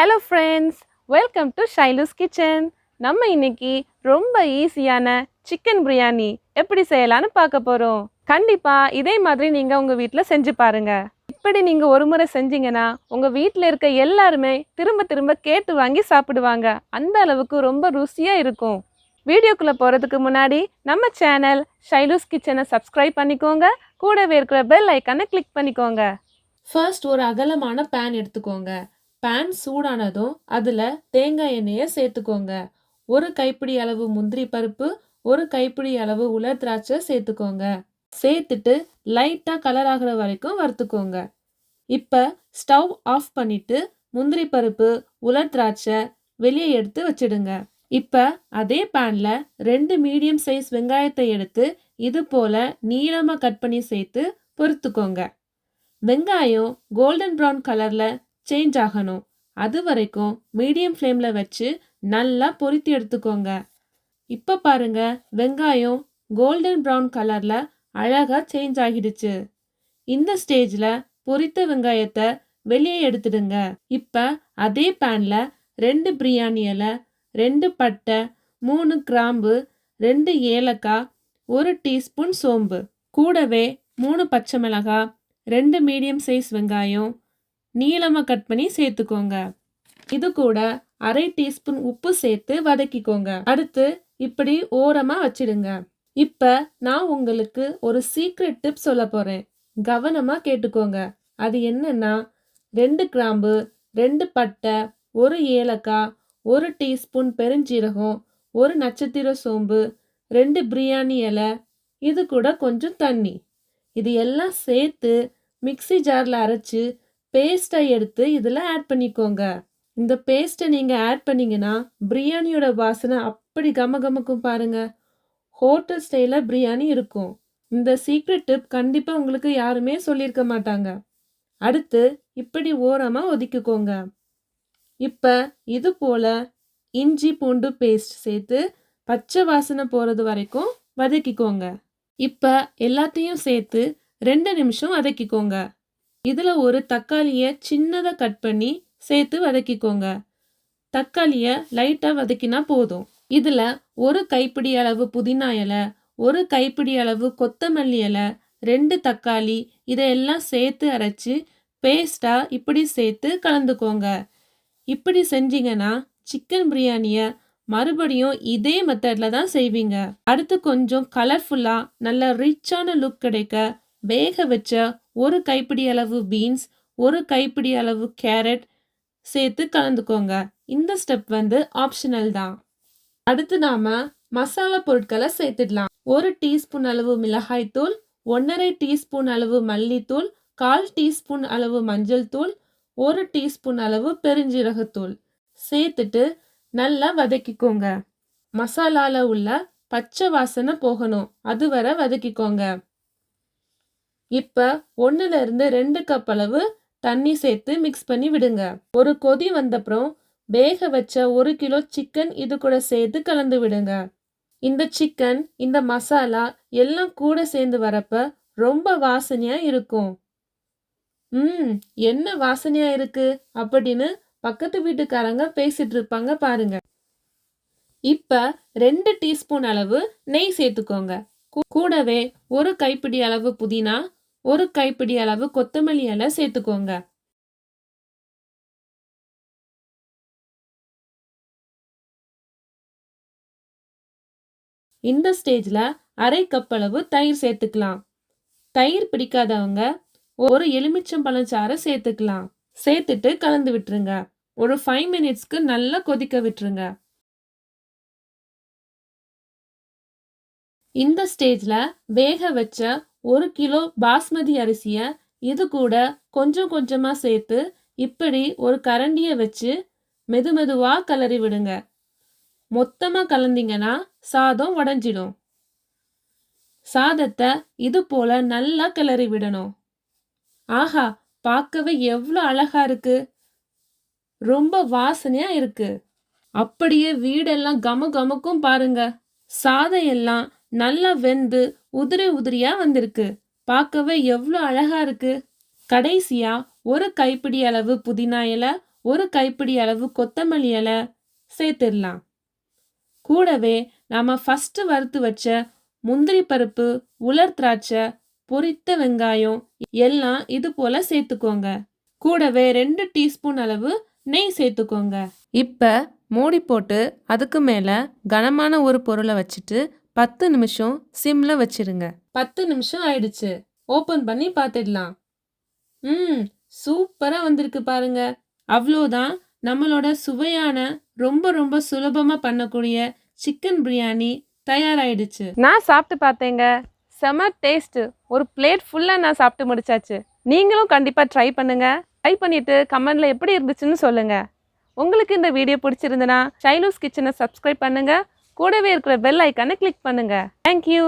Hello friends welcome to Shailu's kitchen நம்ம இன்னைக்கு ரொம்ப ஈஸியான சிக்கன் பிரியாணி எப்படி செய்யலாம்னு பார்க்க போகிறோம் கண்டிப்பாக இதே மாதிரி நீங்கள் உங்கள் வீட்டில் செஞ்சு பாருங்கள் இப்படி நீங்கள் ஒரு முறை செஞ்சீங்கன்னா உங்கள் வீட்டில் இருக்க எல்லாருமே திரும்ப திரும்ப கேட்டு வாங்கி சாப்பிடுவாங்க. அந்த அளவுக்கு ரொம்ப ருசியாக இருக்கும். வீடியோக்குள்ளே போகிறதுக்கு முன்னாடி நம்ம சேனல் ஷைலூஸ் கிச்சனை சப்ஸ்கிரைப் பண்ணிக்கோங்க. கூடவே இருக்கிற பெல் ஐக்கானை கிளிக் பண்ணிக்கோங்க. ஃபர்ஸ்ட் ஒரு அகலமான பேன் எடுத்துக்கோங்க. பேன் சூடானதும் அதில் தேங்காய் எண்ணெயை சேர்த்துக்கோங்க. ஒரு கைப்பிடி அளவு முந்திரி பருப்பு ஒரு கைப்பிடி அளவு உலர் திராட்சை சேர்த்துக்கோங்க. சேர்த்துட்டு லைட்டாக கலர் ஆகிற வரைக்கும் வறுத்துக்கோங்க. இப்போ ஸ்டவ் ஆஃப் பண்ணிட்டு முந்திரி பருப்பு உலர் திராட்சை வெளியே எடுத்து வச்சிடுங்க. இப்போ அதே பேனில் ரெண்டு மீடியம் சைஸ் வெங்காயத்தை எடுத்து இது போல நீளமாக கட் பண்ணி சேர்த்து பொறுத்துக்கோங்க. வெங்காயம் கோல்டன் ப்ரௌன் கலரில் சேஞ்ச் ஆகணும். அது வரைக்கும் மீடியம் ஃப்ளேமில் வச்சு நல்லா பொரித்து எடுத்துக்கோங்க. இப்போ பாருங்க வெங்காயம் கோல்டன் ப்ரௌன் கலரில் அழகாக சேஞ்ச் ஆகிடுச்சு. இந்த ஸ்டேஜில் பொரித்த வெங்காயத்தை வெளியே எடுத்துடுங்க. இப்போ அதே பேனில் ரெண்டு பிரியாணி இலை ரெண்டு பட்டை மூணு கிராம்பு ரெண்டு ஏலக்காய் ஒரு டீஸ்பூன் சோம்பு. கூடவே மூணு பச்சை மிளகாய் ரெண்டு மீடியம் சைஸ் வெங்காயம் நீளமாக கட் பண்ணி சேர்த்துக்கோங்க. இது கூட அரை டீஸ்பூன் உப்பு சேர்த்து வதக்கிக்கோங்க. அடுத்து இப்படி ஓரமாக வச்சிடுங்க. இப்போ நான் உங்களுக்கு ஒரு சீக்ரெட் டிப் சொல்ல போகிறேன் கவனமாக கேட்டுக்கோங்க. அது என்னன்னா ரெண்டு கிராம்பு ரெண்டு பட்டை ஒரு ஏலக்காய் ஒரு டீஸ்பூன் பெருஞ்சீரகம் ஒரு நட்சத்திர சோம்பு ரெண்டு பிரியாணி இலை இது கூட கொஞ்சம் தண்ணி. இது எல்லாம் சேர்த்து மிக்ஸி ஜாரில் அரைச்சி பேஸ்ட்டை எடுத்து இதில் ஆட் பண்ணிக்கோங்க. இந்த பேஸ்ட்டை நீங்கள் ஆட் பண்ணீங்கன்னா பிரியாணியோட வாசனை அப்படி கம கமக்கும் பாருங்கள் ஹோட்டல் ஸ்டைலில் பிரியாணி இருக்கும். இந்த சீக்ரெட் டிப் கண்டிப்பாக உங்களுக்கு யாருமே சொல்லியிருக்க மாட்டாங்க. அடுத்து இப்படி ஓரமாக ஒதுக்கிக்கோங்க. இப்போ இது போல் இஞ்சி பூண்டு பேஸ்ட் சேர்த்து பச்சை வாசனை போகிறது வரைக்கும் வதக்கிக்கோங்க. இப்போ எல்லாத்தையும் சேர்த்து ரெண்டு நிமிஷம் வதக்கிக்கோங்க. இதில் ஒரு தக்காளியை சின்னதாக கட் பண்ணி சேர்த்து வதக்கிக்கோங்க. தக்காளியை லைட்டாக வதக்கினா போதும். இதில் ஒரு கைப்பிடி அளவு புதினா இலை ஒரு கைப்பிடி அளவு கொத்தமல்லி இலை ரெண்டு தக்காளி இதையெல்லாம் சேர்த்து அரைச்சி பேஸ்ட்டாக இப்படி சேர்த்து கலந்துக்கோங்க. இப்படி செஞ்சீங்கன்னா சிக்கன் பிரியாணியை மறுபடியும் இதே மெத்தடில் தான் செய்வீங்க. அடுத்து கொஞ்சம் கலர்ஃபுல்லாக நல்ல ரிச்சான லுக் கிடைக்க வேக வச்ச ஒரு கைப்பிடி அளவு பீன்ஸ் ஒரு கைப்பிடி அளவு கேரட் சேர்த்து கலந்துக்கோங்க. இந்த ஸ்டெப் வந்து ஆப்ஷனல் தான். அடுத்து நாம மசாலா பொருட்களை சேர்த்துடலாம். ஒரு டீஸ்பூன் அளவு மிளகாய் தூள் ஒன்றரை டீஸ்பூன் அளவு மல்லித்தூள் கால் டீஸ்பூன் அளவு மஞ்சள் தூள் ஒரு டீஸ்பூன் அளவு பெருஞ்சீரகத்தூள். சேர்த்துட்டு நல்லா வதக்கிக்கோங்க. மசாலாவில் உள்ள பச்சை வாசனை போகணும். அது வரை வதக்கிக்கோங்க. இப்போ ஒன்றுலேருந்து ரெண்டு கப் அளவு தண்ணி சேர்த்து மிக்ஸ் பண்ணி விடுங்க. ஒரு கொதி வந்தப்புறம் வேக வச்ச ஒரு கிலோ சிக்கன் இது கூட சேர்த்து கலந்து விடுங்க. இந்த சிக்கன் இந்த மசாலா எல்லாம் கூட சேர்ந்து வரப்ப ரொம்ப வாசனையாக இருக்கும். ம் என்ன வாசனையாக இருக்கு? அப்படின்னு பக்கத்து வீட்டுக்காரங்க பேசிட்டு இருப்பாங்க பாருங்க. இப்போ ரெண்டு டீஸ்பூன் அளவு நெய் சேர்த்துக்கோங்க. கூடவே ஒரு கைப்பிடி அளவு புதினா ஒரு கைப்பிடி அளவு கொத்தமல்லி இலை சேர்த்துக்கோங்க. இந்த ஸ்டேஜ்ல அரை கப் அளவு தயிர் சேர்த்துக்கலாம். தயிர் பிடிக்காதவங்க ஒரு எலுமிச்சம்பழம் சாறை சேர்த்துக்கலாம். சேர்த்துட்டு கலந்து விட்டுருங்க. ஒரு ஃபைவ் மினிட்ஸ்க்கு நல்லா கொதிக்க விட்டுருங்க. இந்த ஸ்டேஜ்ல வேக வச்ச ஒரு கிலோ பாஸ்மதி அரிசியை இது கூட கொஞ்சம் கொஞ்சமாக சேர்த்து இப்படி ஒரு கரண்டியை வச்சு மெது மெதுவாக கலரி விடுங்க. மொத்தமாக கலந்தீங்கன்னா சாதம் உடஞ்சிடும் சாதத்தை இது போல நல்லா கிளறி விடணும். ஆஹா பார்க்கவே எவ்வளோ அழகா இருக்கு. ரொம்ப வாசனையா இருக்கு. அப்படியே வீடெல்லாம் கம கமக்கும் பாருங்க. சாதம் எல்லாம் நல்லா வெந்து உதிரி உதிரியா வந்திருக்கு. பார்க்கவே எவ்வளோ அழகா இருக்கு. கடைசியா ஒரு கைப்பிடி அளவு புதினா இலை ஒரு கைப்பிடி அளவு கொத்தமல்லி இலை சேர்த்துடலாம். கூடவே நாம ஃபஸ்ட்டு வறுத்து வச்ச முந்திரி பருப்பு உலர் திராட்சை பொரித்த வெங்காயம் எல்லாம் இது போல சேர்த்துக்கோங்க. கூடவே ரெண்டு டீஸ்பூன் அளவு நெய் சேர்த்துக்கோங்க. இப்போ மூடி போட்டு அதுக்கு மேலே கனமான ஒரு பொருளை வச்சுட்டு பத்து நிமிஷம் சிம்ல வச்சிருங்க. பத்து நிமிஷம் ஆயிடுச்சு. ஓப்பன் பண்ணி பார்த்துடலாம் ம் சூப்பராக வந்திருக்கு பாருங்க. அவ்வளோதான் நம்மளோட சுவையான ரொம்ப ரொம்ப சுலபமாக பண்ணக்கூடிய சிக்கன் பிரியாணி தயாராயிடுச்சு. நான் சாப்பிட்டு பார்த்தேங்க. செம டேஸ்ட்டு ஒரு பிளேட் ஃபுல்லாக நான் சாப்பிட்டு முடிச்சாச்சு. நீங்களும் கண்டிப்பாக ட்ரை பண்ணுங்க. ட்ரை பண்ணிட்டு கமெண்டில் எப்படி இருந்துச்சுன்னு சொல்லுங்க. உங்களுக்கு இந்த வீடியோ பிடிச்சிருந்தனா சைலூஸ் கிச்சனை சப்ஸ்கிரைப் பண்ணுங்கள் கூடவே இருக்கிற பெல் ஐக்கானை கிளிக் பண்ணுங்கள் தேங்க்யூ